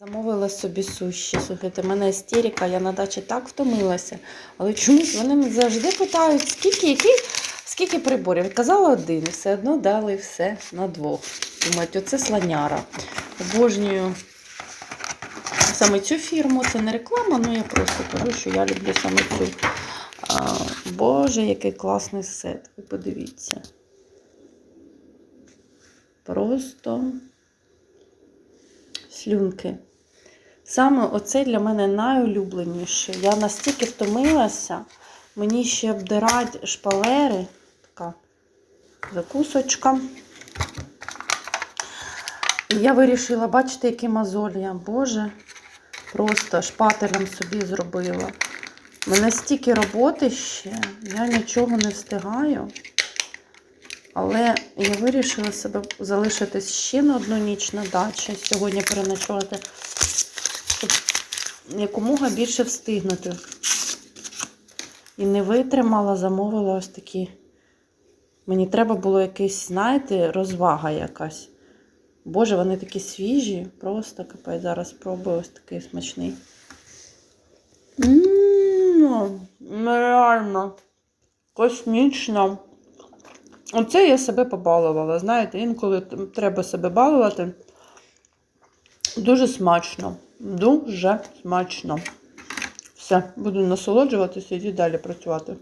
Замовила собі суші. Слухайте, в мене істерика, я на дачі так втомилася. Але чомусь вони завжди питають, скільки, який, скільки приборів. Казала один, і все одно дали все на двох. Думають, оце слоняра. Обожнюю саме цю фірму. Це не реклама, ну я просто кажу, що я люблю саме цю. А, Боже, який класний сет. Ви подивіться. Просто слюнки. Саме оце для мене найулюбленіше. Я настільки втомилася, мені ще обдирають шпалери. Така закусочка. І я вирішила, бачите, які мозолі я. Боже, просто шпателем собі зробила. У мене стільки роботи ще, я нічого не встигаю. Але я вирішила себе залишитись ще на одну ніч на дачі. Сьогодні переночувати, щоб якомога більше встигнути. І не витримала, замовила ось такі. Мені треба було якийсь, знаєте, розвага якась. Боже, вони такі свіжі, просто капець. Зараз спробую ось такий смачний. Ммм, нереально. Космічно. Оце я себе побалувала. Знаєте, інколи треба себе балувати. Дуже смачно. Дуже смачно. Все, буду насолоджуватися і далі працювати.